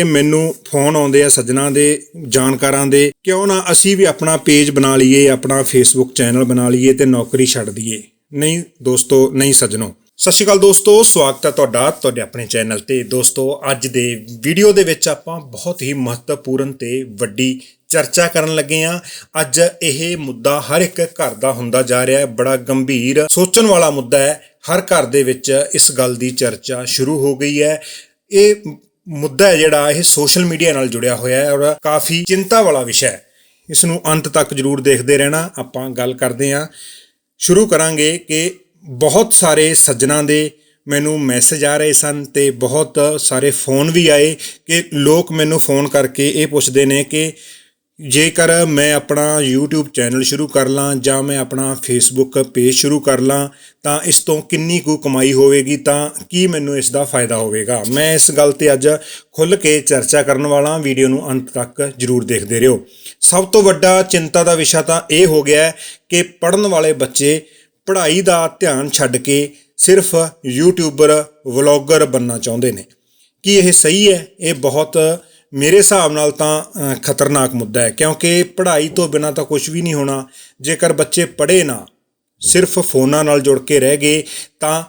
ਕਿ ਮੈਨੂੰ ਫੋਨ ਆਉਂਦੇ ਆ ਸੱਜਣਾ ਦੇ, ਜਾਣਕਾਰਾਂ ਦੇ, ਕਿਉਂ ਨਾ ਅਸੀਂ ਵੀ ਆਪਣਾ ਪੇਜ ਬਣਾ ਲਈਏ, ਆਪਣਾ ਫੇਸਬੁੱਕ ਚੈਨਲ ਬਣਾ ਲਈਏ ਤੇ ਨੌਕਰੀ ਛੱਡ ਦਈਏ। ਨਹੀਂ ਦੋਸਤੋ, ਨਹੀਂ ਸੱਜਣੋ। ਸਤਿ ਸ਼੍ਰੀ ਅਕਾਲ ਦੋਸਤੋ, ਸਵਾਗਤ ਹੈ ਤੁਹਾਡਾ, ਤੁਹਾਡੇ ਆਪਣੇ ਚੈਨਲ ਤੇ। ਦੋਸਤੋ, ਅੱਜ ਦੇ ਵੀਡੀਓ ਦੇ ਵਿੱਚ ਆਪਾਂ ਬਹੁਤ ਹੀ ਮਹੱਤਵਪੂਰਨ ਤੇ ਵੱਡੀ ਚਰਚਾ ਕਰਨ ਲੱਗੇ ਆ। ਅੱਜ ਇਹ ਮੁੱਦਾ ਹਰ ਇੱਕ ਘਰ ਦਾ ਹੁੰਦਾ ਜਾ ਰਿਹਾ ਹੈ, ਬੜਾ ਗੰਭੀਰ, ਸੋਚਣ ਵਾਲਾ ਮੁੱਦਾ ਹੈ। ਹਰ ਘਰ ਦੇ ਵਿੱਚ ਇਸ ਗੱਲ ਦੀ ਚਰਚਾ ਸ਼ੁਰੂ ਹੋ ਗਈ ਹੈ। ਇਹ ਮੁੱਦਾ ਹੈ ਜਿਹੜਾ ਇਹ ਸੋਸ਼ਲ ਮੀਡੀਆ ਨਾਲ ਜੁੜਿਆ ਹੋਇਆ ਹੈ ਔਰ ਕਾਫੀ ਚਿੰਤਾ ਵਾਲਾ ਵਿਸ਼ਾ ਹੈ। ਇਸ ਨੂੰ ਅੰਤ ਤੱਕ ਜਰੂਰ ਦੇਖਦੇ ਰਹਿਣਾ। ਆਪਾਂ ਗੱਲ ਕਰਦੇ ਹਾਂ। ਸ਼ੁਰੂ ਕਰਾਂਗੇ ਕਿ ਬਹੁਤ ਸਾਰੇ ਸੱਜਣਾ ਦੇ ਮੈਨੂੰ ਮੈਸੇਜ ਆ ਰਹੇ ਸਨ ਤੇ ਬਹੁਤ ਸਾਰੇ ਫੋਨ ਵੀ ਆਏ ਕਿ ਲੋਕ ਮੈਨੂੰ ਫੋਨ ਕਰਕੇ ਇਹ ਪੁੱਛਦੇ ਨੇ ਕਿ ਜੇਕਰ ਮੈਂ ਆਪਣਾ YouTube ਚੈਨਲ ਸ਼ੁਰੂ ਕਰ ਲਾਂ ਜਾਂ ਮੈਂ ਆਪਣਾ Facebook ਪੇਜ ਸ਼ੁਰੂ ਕਰ ਲਾਂ, ਤਾਂ ਇਸ ਤੋਂ ਕਿੰਨੀ ਕੁ ਕਮਾਈ ਹੋਵੇਗੀ, ਤਾਂ ਕੀ ਮੈਨੂੰ ਇਸ ਦਾ ਫਾਇਦਾ ਹੋਵੇਗਾ? ਮੈਂ ਇਸ ਗੱਲ ਤੇ ਅੱਜ ਖੁੱਲ ਕੇ ਚਰਚਾ ਕਰਨ ਵਾਲਾ ਵੀਡੀਓ ਨੂੰ ਅੰਤ ਤੱਕ ਜਰੂਰ ਦੇਖਦੇ ਰਹੋ। ਸਭ ਤੋਂ ਵੱਡਾ ਚਿੰਤਾ ਦਾ ਵਿਸ਼ਾ ਤਾਂ ਇਹ ਹੋ ਗਿਆ ਕਿ ਪੜਨ ਵਾਲੇ ਬੱਚੇ ਪੜ੍ਹਾਈ ਦਾ ਧਿਆਨ ਛੱਡ ਕੇ ਸਿਰਫ ਯੂਟਿਊਬਰ ਵਲੌਗਰ ਬੰਨਣਾ ਚਾਹੁੰਦੇ ਨੇ। ਕੀ ਇਹ ਸਹੀ ਹੈ? ਇਹ ਬਹੁਤ ਮੇਰੇ ਹਿਸਾਬ ਨਾਲ ਤਾਂ ਖਤਰਨਾਕ ਮੁੱਦਾ ਹੈ, ਕਿਉਂਕਿ ਪੜ੍ਹਾਈ ਤੋਂ ਬਿਨਾ ਤਾਂ ਕੁਝ ਵੀ ਨਹੀਂ ਹੋਣਾ। ਜੇਕਰ ਬੱਚੇ ਪੜ੍ਹੇ ਨਾ, ਸਿਰਫ ਫੋਨਾਂ ਨਾਲ ਜੁੜ ਕੇ ਰਹਿ ਗਏ, ਤਾਂ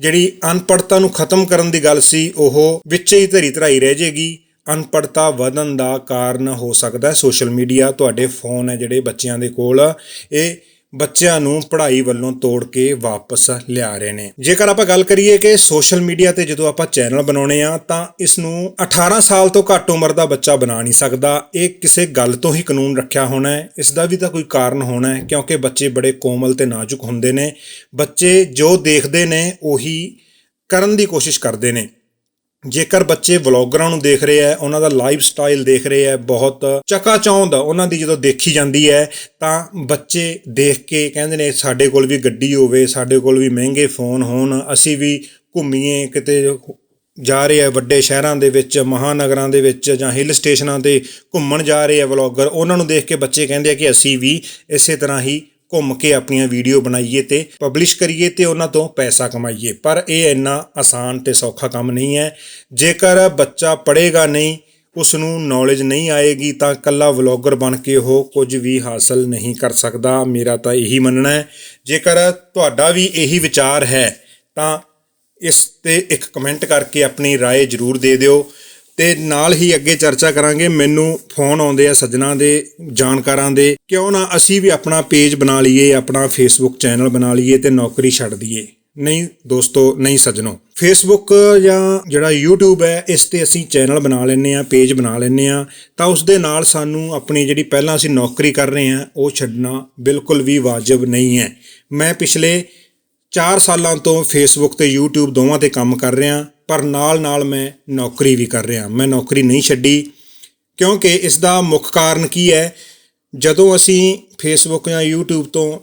ਜਿਹੜੀ ਅਨਪੜ੍ਹਤਾ ਨੂੰ ਖਤਮ ਕਰਨ ਦੀ ਗੱਲ ਸੀ, ਉਹ ਵਿੱਚ ਹੀ ਧਰੀ ਧਰਾਈ ਰਹਿ ਜੇਗੀ। ਅਨਪੜ੍ਹਤਾ ਵਧਣ ਦਾ ਕਾਰਨ ਹੋ ਸਕਦਾ ਹੈ ਸੋਸ਼ਲ ਮੀਡੀਆ, ਤੁਹਾਡੇ ਫੋਨ ਹੈ ਜਿਹੜੇ ਬੱਚਿਆਂ ਦੇ ਕੋਲ। ਇਹ ਬੱਚਿਆਂ ਨੂੰ ਪੜ੍ਹਾਈ ਵੱਲੋਂ ਤੋੜ ਕੇ ਵਾਪਸ ਲਿਆ ਰਹੇ ਨੇ। ਜੇਕਰ ਆਪਾਂ ਗੱਲ ਕਰੀਏ ਕਿ ਸੋਸ਼ਲ ਮੀਡੀਆ ਤੇ ਜਦੋਂ ਆਪਾਂ ਚੈਨਲ ਬਣਾਉਣੇ ਆ, ਤਾਂ ਇਸ ਨੂੰ 18 ਸਾਲ ਤੋਂ ਘੱਟ ਉਮਰ ਦਾ ਬੱਚਾ ਬਣਾ ਨਹੀਂ ਸਕਦਾ। ਇਹ ਕਿਸੇ ਗੱਲ ਤੋਂ ਹੀ ਕਾਨੂੰਨ ਰੱਖਿਆ ਹੋਣਾ ਹੈ। ਇਸ ਦਾ ਵੀ ਤਾਂ ਕੋਈ ਕਾਰਨ ਹੋਣਾ ਹੈ, ਕਿਉਂਕਿ ਬੱਚੇ ਬੜੇ ਕੋਮਲ ਤੇ ਨਾਜ਼ੁਕ ਹੁੰਦੇ ਨੇ। ਬੱਚੇ ਜੋ ਦੇਖਦੇ ਨੇ, ਉਹੀ ਕਰਨ ਦੀ ਕੋਸ਼ਿਸ਼ ਕਰਦੇ ਨੇ। ਜੇਕਰ ਬੱਚੇ ਵਲੌਗਰਾਂ ਨੂੰ ਦੇਖ ਰਹੇ ਆ ਉਹਨਾਂ ਦਾ ਲਾਈਫ ਸਟਾਈਲ ਦੇਖ ਰਹੇ ਆ ਬਹੁਤ ਚਕਾਚੌਂਦ ਉਹਨਾਂ ਦੀ ਜਦੋਂ ਦੇਖੀ ਜਾਂਦੀ ਹੈ, ਤਾਂ ਬੱਚੇ ਦੇਖ ਕੇ ਕਹਿੰਦੇ ਨੇ, ਸਾਡੇ ਕੋਲ ਵੀ ਗੱਡੀ ਹੋਵੇ, ਸਾਡੇ ਕੋਲ ਵੀ ਮਹਿੰਗੇ ਫੋਨ ਹੋਣ, ਅਸੀਂ ਵੀ ਘੁੰਮੀਏ, ਕਿਤੇ ਜਾ ਰਹੇ ਆ ਵੱਡੇ ਸ਼ਹਿਰਾਂ ਦੇ ਵਿੱਚ, ਮਹਾਨਗਰਾਂ ਦੇ ਵਿੱਚ ਜਾਂ ਹਿੱਲ ਸਟੇਸ਼ਨਾਂ ਤੇ ਘੁੰਮਣ ਜਾ ਰਹੇ ਆ ਵਲੌਗਰ ਉਹਨਾਂ ਨੂੰ ਦੇਖ ਕੇ ਬੱਚੇ ਕਹਿੰਦੇ ਆ ਕਿ ਅਸੀਂ ਵੀ ਇਸੇ ਤਰ੍ਹਾਂ ਹੀ ਘੁੰਮ ਕੇ ਆਪਣੀਆਂ ਵੀਡੀਓ ਬਣਾਈਏ ਤੇ ਪਬਲਿਸ਼ ਕਰੀਏ ਤੇ ਉਹਨਾਂ ਤੋਂ ਪੈਸਾ ਕਮਾਈਏ ਪਰ ਇਹ ਇੰਨਾ ਆਸਾਨ ਤੇ ਸੌਖਾ ਕੰਮ ਨਹੀਂ ਹੈ ਜੇਕਰ ਬੱਚਾ ਪੜ੍ਹੇਗਾ ਨਹੀਂ ਉਸ ਨੂੰ ਨੌਲੇਜ ਨਹੀਂ ਆਏਗੀ ਤਾਂ ਕੱਲਾ ਵਲੌਗਰ ਬਣ ਕੇ ਉਹ ਕੁਝ ਵੀ ਹਾਸਲ ਨਹੀਂ ਕਰ ਸਕਦਾ ਮੇਰਾ ਤਾਂ ਇਹੀ ਮੰਨਣਾ ਹੈ ਜੇਕਰ ਤੁਹਾਡਾ ਵੀ ਇਹੀ ਵਿਚਾਰ ਹੈ ਤਾਂ ਇਸ ਤੇ ਇੱਕ ਕਮੈਂਟ ਕਰਕੇ ਆਪਣੀ رائے ਜਰੂਰ ਦੇ ਦਿਓ ਤੇ ਨਾਲ ਹੀ ਅੱਗੇ ਚਰਚਾ ਕਰਾਂਗੇ, ਮੈਨੂੰ ਫੋਨ ਆਉਂਦੇ ਆ ਸੱਜਣਾ ਦੇ, ਜਾਣਕਾਰਾਂ ਦੇ, ਕਿਉਂ ਨਾ ਅਸੀਂ ਵੀ ਆਪਣਾ ਪੇਜ ਬਣਾ ਲਈਏ, ਆਪਣਾ ਫੇਸਬੁੱਕ ਚੈਨਲ ਬਣਾ ਲਈਏ ਤੇ ਨੌਕਰੀ ਛੱਡ ਦਈਏ। ਨਹੀਂ ਦੋਸਤੋ, ਨਹੀਂ ਸੱਜਣੋ ਫੇਸਬੁੱਕ ਜਾਂ ਜਿਹੜਾ YouTube ਹੈ, ਇਸ ਤੇ ਅਸੀਂ ਚੈਨਲ ਬਣਾ ਲੈਂਦੇ ਆ ਪੇਜ ਬਣਾ ਲੈਂਦੇ ਆ ਤਾਂ ਉਸ ਦੇ ਨਾਲ ਸਾਨੂੰ ਆਪਣੀ ਜਿਹੜੀ ਪਹਿਲਾਂ ਅਸੀਂ ਨੌਕਰੀ ਕਰ ਰਹੇ ਆ ਉਹ ਛੱਡਣਾ ਬਿਲਕੁਲ ਵੀ ਵਾਜਬ ਨਹੀਂ ਹੈ। ਮੈਂ ਪਿਛਲੇ 4 ਸਾਲਾਂ ਤੋਂ ਫੇਸਬੁੱਕ ਤੇ YouTube ਦੋਵਾਂ ਤੇ ਕੰਮ ਕਰ ਰਿਹਾ ਪਰ ਨਾਲ-ਨਾਲ ਮੈਂ ਨੌਕਰੀ ਵੀ ਕਰ ਰਿਹਾ। ਮੈਂ ਨੌਕਰੀ ਨਹੀਂ ਛੱਡੀ, ਕਿਉਂਕਿ ਇਸ ਦਾ ਮੁੱਖ ਕਾਰਨ ਕੀ ਹੈ? ਜਦੋਂ ਅਸੀਂ ਫੇਸਬੁੱਕ ਜਾਂ YouTube ਤੋਂ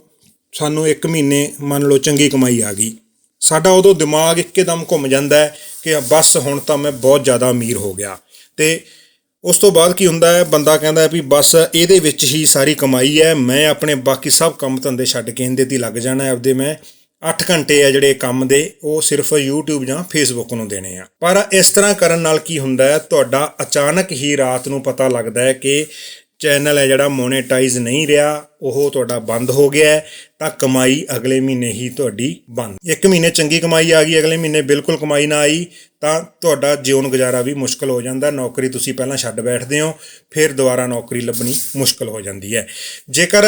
ਸਾਨੂੰ 1 ਮਹੀਨੇ ਮੰਨ ਲਓ ਚੰਗੀ ਕਮਾਈ ਆ ਗਈ, ਸਾਡਾ ਉਦੋਂ ਦਿਮਾਗ ਇੱਕਦਮ ਘੁੰਮ ਜਾਂਦਾ ਹੈ ਕਿ ਬਸ ਹੁਣ ਤਾਂ ਮੈਂ ਬਹੁਤ ਜ਼ਿਆਦਾ ਅਮੀਰ ਹੋ ਗਿਆ। ਤੇ ਉਸ ਤੋਂ ਬਾਅਦ ਕੀ ਹੁੰਦਾ ਹੈ? ਬੰਦਾ ਕਹਿੰਦਾ ਹੈ ਵੀ ਬਸ ਇਹਦੇ ਵਿੱਚ ਹੀ ਸਾਰੀ ਕਮਾਈ ਹੈ, ਮੈਂ ਆਪਣੇ ਬਾਕੀ ਸਭ ਕੰਮ ਧੰਦੇ ਛੱਡ ਕੇ ਇਹਦੇ ਤੇ ਹੀ ਲੱਗ ਜਾਣਾ ਹੈ ਆਪਦੇ ਮੈਂ। 8 ਘੰਟੇ ਆ ਜਿਹੜੇ ਕੰਮ ਦੇ, ਉਹ ਸਿਰਫ YouTube ਜਾਂ Facebook ਨੂੰ ਦੇਣੇ ਆ। ਪਰ ਇਸ ਤਰ੍ਹਾਂ ਕਰਨ ਨਾਲ ਕੀ ਹੁੰਦਾ ਹੈ? ਤੁਹਾਡਾ ਅਚਾਨਕ ਹੀ ਰਾਤ ਨੂੰ ਪਤਾ ਲੱਗਦਾ ਹੈ ਕਿ ਚੈਨਲ ਹੈ ਜਿਹੜਾ ਮੋਨੇਟਾਈਜ਼ ਨਹੀਂ ਰਿਹਾ, ਉਹ ਤੁਹਾਡਾ ਬੰਦ ਹੋ ਗਿਆ ਤਾਂ ਕਮਾਈ ਅਗਲੇ ਮਹੀਨੇ ਹੀ ਤੁਹਾਡੀ ਬੰਦ। ਇੱਕ ਮਹੀਨੇ ਚੰਗੀ ਕਮਾਈ ਆ ਗਈ, ਅਗਲੇ ਮਹੀਨੇ ਬਿਲਕੁਲ ਕਮਾਈ ਨਾ ਆਈ, ਤਾਂ ਤੁਹਾਡਾ ਜਿਉਣ ਗੁਜ਼ਾਰਾ ਵੀ ਮੁਸ਼ਕਲ ਹੋ ਜਾਂਦਾ ਨੌਕਰੀ ਤੁਸੀਂ ਪਹਿਲਾਂ ਛੱਡ ਬੈਠਦੇ ਹੋ, ਫਿਰ ਦੁਬਾਰਾ ਨੌਕਰੀ ਲੱਭਣੀ ਮੁਸ਼ਕਲ ਹੋ ਜਾਂਦੀ ਹੈ। ਜੇਕਰ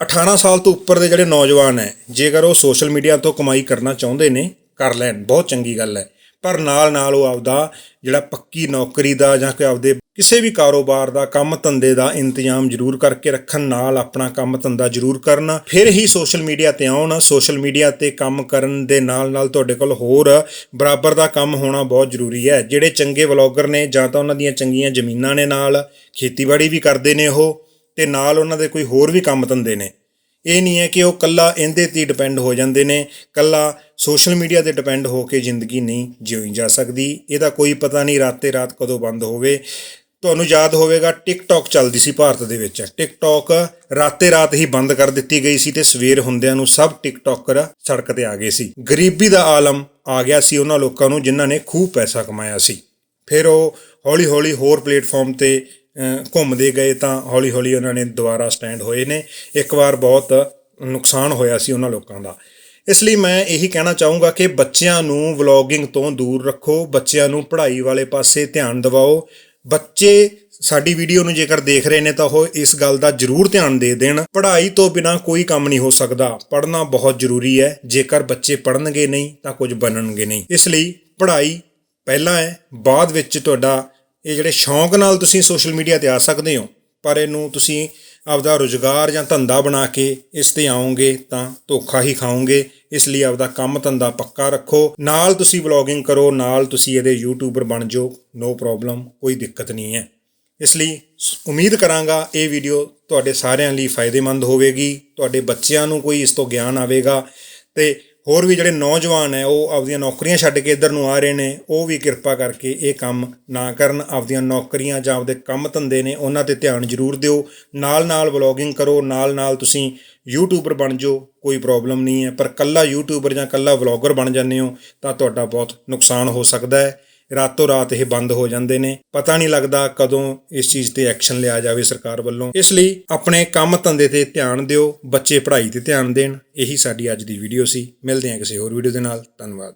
18 ਸਾਲ ਤੋਂ ਉੱਪਰ ਦੇ ਜਿਹੜੇ ਨੌਜਵਾਨ ਹੈ, ਜੇਕਰ ਉਹ ਸੋਸ਼ਲ ਮੀਡੀਆ ਤੋਂ ਕਮਾਈ ਕਰਨਾ ਚਾਹੁੰਦੇ ਨੇ, ਕਰ ਲੈਣ। ਬਹੁਤ ਚੰਗੀ ਗੱਲ ਹੈ। ਪਰ ਨਾਲ ਨਾਲ ਉਹ ਆਪਦਾ ਜਿਹੜਾ ਪੱਕੀ ਨੌਕਰੀ ਦਾ ਜਾਂ ਕਿ ਆਪਦੇ ਕਿਸੇ ਵੀ ਕਾਰੋਬਾਰ ਦਾ, ਕੰਮ ਧੰਦੇ ਦਾ ਇੰਤਜ਼ਾਮ ਜ਼ਰੂਰ ਕਰਕੇ ਰੱਖਣ, ਨਾਲ ਆਪਣਾ ਕੰਮ ਧੰਦਾ ਜ਼ਰੂਰ ਕਰਨ। ਫਿਰ ਹੀ ਸੋਸ਼ਲ ਮੀਡੀਆ ਤੇ ਆਉਣ। ਸੋਸ਼ਲ ਮੀਡੀਆ ਤੇ ਕੰਮ ਕਰਨ ਦੇ ਨਾਲ ਨਾਲ ਤੁਹਾਡੇ ਕੋਲ ਹੋਰ ਬਰਾਬਰ ਦਾ ਕੰਮ ਹੋਣਾ ਬਹੁਤ ਜ਼ਰੂਰੀ ਹੈ। ਜਿਹੜੇ ਚੰਗੇ ਵਲੌਗਰ ਨੇ ਜਾਂ ਤਾਂ ਉਹਨਾਂ ਦੀਆਂ ਚੰਗੀਆਂ ਜ਼ਮੀਨਾਂ ਨੇ ਨਾਲ, ਖੇਤੀਬਾੜੀ ਵੀ ਕਰਦੇ ਨੇ ਉਹ। ਤੇ ਨਾਲ ਉਹਨਾਂ ਦੇ ਕੋਈ ਹੋਰ ਵੀ ਕੰਮ ਧੰਦੇ ਨੇ। ਇਹ ਨਹੀਂ ਹੈ ਕਿ ਉਹ ਕੱਲਾ ਇਹਦੇ ਤੇ ਡਿਪੈਂਡ ਹੋ ਜਾਂਦੇ ਨੇ ਕੱਲਾ ਸੋਸ਼ਲ ਮੀਡੀਆ ਤੇ ਡਿਪੈਂਡ ਹੋ ਕੇ ਜ਼ਿੰਦਗੀ ਨਹੀਂ ਜਿਉਈ ਜਾ ਸਕਦੀ। ਇਹਦਾ ਕੋਈ ਪਤਾ ਨਹੀਂ ਰਾਤੇ ਰਾਤ ਕਦੋਂ ਬੰਦ ਹੋਵੇ। ਤੁਹਾਨੂੰ ਯਾਦ ਹੋਵੇਗਾ ਟਿਕਟੌਕ ਚੱਲਦੀ ਸੀ ਭਾਰਤ ਦੇ ਵਿੱਚ। ਟਿਕਟੌਕ ਰਾਤੇ ਰਾਤ ਹੀ ਬੰਦ ਕਰ ਦਿੱਤੀ ਗਈ ਸੀ ਤੇ ਸਵੇਰ ਹੁੰਦਿਆਂ ਨੂੰ ਸਭ ਟਿਕਟੌਕਰ ਸੜਕ ਤੇ ਆ ਗਏ ਸੀ। ਗਰੀਬੀ ਦਾ ਆਲਮ ਆ ਗਿਆ ਸੀ ਉਹਨਾਂ ਲੋਕਾਂ ਨੂੰ ਜਿਨ੍ਹਾਂ ਨੇ ਖੂਬ ਪੈਸਾ ਕਮਾਇਆ ਸੀ। ਫਿਰ ਉਹ ਹੌਲੀ-ਹੌਲੀ ਹੋਰ ਪਲੇਟਫਾਰਮ ਤੇ ਘੁੰਮਦੇ ਗਏ ਤਾਂ ਹੌਲੀ-ਹੌਲੀ ਉਹਨਾਂ ਨੇ ਦੁਬਾਰਾ ਸਟੈਂਡ ਹੋਏ ਨੇ। ਇੱਕ ਵਾਰ ਬਹੁਤ ਨੁਕਸਾਨ ਹੋਇਆ ਸੀ ਉਹਨਾਂ ਲੋਕਾਂ ਦਾ। ਇਸ ਲਈ ਮੈਂ ਇਹੀ ਕਹਿਣਾ ਚਾਹੂੰਗਾ ਕਿ ਬੱਚਿਆਂ ਨੂੰ ਵਲੌਗਿੰਗ ਤੋਂ ਦੂਰ ਰੱਖੋ, ਬੱਚਿਆਂ ਨੂੰ ਪੜ੍ਹਾਈ ਵਾਲੇ ਪਾਸੇ ਧਿਆਨ ਦਿਵਾਓ। ਬੱਚੇ ਸਾਡੀ ਵੀਡੀਓ ਨੂੰ ਜੇਕਰ ਦੇਖ ਰਹੇ ਨੇ ਤਾਂ ਉਹ ਇਸ ਗੱਲ ਦਾ ਜ਼ਰੂਰ ਧਿਆਨ ਦੇ ਦੇਣ। ਪੜ੍ਹਾਈ ਤੋਂ ਬਿਨਾ ਕੋਈ ਕੰਮ ਨਹੀਂ ਹੋ ਸਕਦਾ। ਪੜ੍ਹਨਾ ਬਹੁਤ ਜ਼ਰੂਰੀ ਹੈ। ਜੇਕਰ ਬੱਚੇ ਪੜ੍ਹਨਗੇ ਨਹੀਂ ਤਾਂ ਕੁਝ ਬਣਨਗੇ ਨਹੀਂ। ਇਸ ਲਈ ਪੜ੍ਹਾਈ ਪਹਿਲਾਂ ਹੈ, ਬਾਅਦ ਵਿੱਚ ਤੁਹਾਡਾ ਇਹ ਜਿਹੜੇ ਸ਼ੌਂਕ ਨਾਲ ਤੁਸੀਂ ਸੋਸ਼ਲ ਮੀਡੀਆ ਤੇ ਆ ਸਕਦੇ ਹੋ, ਪਰ ਇਹਨੂੰ ਤੁਸੀਂ ਆਪਦਾ ਰੁਜ਼ਗਾਰ ਜਾਂ ਧੰਦਾ ਬਣਾ ਕੇ ਇਸ ਤੇ ਆਉਂਗੇ ਤਾਂ ਧੋਖਾ ਹੀ ਖਾਓਗੇ। ਇਸ ਲਈ ਆਪਦਾ ਕੰਮ ਧੰਦਾ ਪੱਕਾ ਰੱਖੋ। ਨਾਲ ਤੁਸੀਂ ਵਲੌਗਿੰਗ ਕਰੋ, ਨਾਲ ਤੁਸੀਂ ਇਹਦੇ ਯੂਟਿਊਬਰ ਬਣ ਜਾਓ। ਨੋ ਪ੍ਰੋਬਲਮ, ਕੋਈ ਦਿੱਕਤ ਨਹੀਂ ਹੈ। ਇਸ ਲਈ ਉਮੀਦ ਕਰਾਂਗਾ ਇਹ ਵੀਡੀਓ ਤੁਹਾਡੇ ਸਾਰਿਆਂ ਲਈ ਫਾਇਦੇਮੰਦ ਹੋਵੇਗੀ। ਤੁਹਾਡੇ ਬੱਚਿਆਂ ਨੂੰ ਕੋਈ ਇਸ ਤੋਂ ਗਿਆਨ ਆਵੇਗਾ ਤੇ ਹੋਰ ਵੀ ਜਿਹੜੇ ਨੌਜਵਾਨ ਹੈ, ਉਹ ਆਪਦੀਆਂ ਨੌਕਰੀਆਂ ਛੱਡ ਕੇ ਇੱਧਰ ਨੂੰ ਆ ਰਹੇ ਨੇ, ਉਹ ਵੀ ਕਿਰਪਾ ਕਰਕੇ ਇਹ ਕੰਮ ਨਾ ਕਰਨ, ਆਪਦੀਆਂ ਨੌਕਰੀਆਂ ਜਾਂ ਆਪਦੇ ਕੰਮ ਧੰਦੇ ਨੇ, ਉਹਨਾਂ ਤੇ ਧਿਆਨ ਜ਼ਰੂਰ ਦਿਓ। ਨਾਲ ਨਾਲ ਵਲੌਗਿੰਗ ਕਰੋ ਨਾਲ ਨਾਲ ਤੁਸੀਂ ਯੂਟਿਊਬਰ ਬਣ ਜਾਓ, ਕੋਈ ਪ੍ਰੋਬਲਮ ਨਹੀਂ ਹੈ। ਪਰ ਕੱਲਾ ਯੂਟਿਊਬਰ ਜਾਂ ਕੱਲਾ ਵਲੌਗਰ ਬਣ ਜਾਂਦੇ ਹੋ, ਤਾਂ ਤੁਹਾਡਾ ਬਹੁਤ ਨੁਕਸਾਨ ਹੋ ਸਕਦਾ ਹੈ। ਰਾਤੋਂ ਰਾਤ ਇਹ ਬੰਦ ਹੋ ਜਾਂਦੇ ਨੇ। ਪਤਾ ਨਹੀਂ ਲੱਗਦਾ ਕਦੋਂ ਇਸ ਚੀਜ਼ ਤੇ ਐਕਸ਼ਨ ਲਿਆ ਜਾਵੇ ਸਰਕਾਰ ਵੱਲੋਂ। ਇਸ ਲਈ ਆਪਣੇ ਕੰਮ ਧੰਦੇ ਤੇ ਧਿਆਨ ਦਿਓ, ਬੱਚੇ ਪੜ੍ਹਾਈ ਤੇ ਧਿਆਨ ਦੇਣ। ਇਹੀ ਸਾਡੀ ਅੱਜ ਦੀ ਵੀਡੀਓ ਸੀ। ਮਿਲਦੇ ਹਾਂ ਕਿਸੇ ਹੋਰ ਵੀਡੀਓ ਦੇ ਨਾਲ। ਧੰਨਵਾਦ।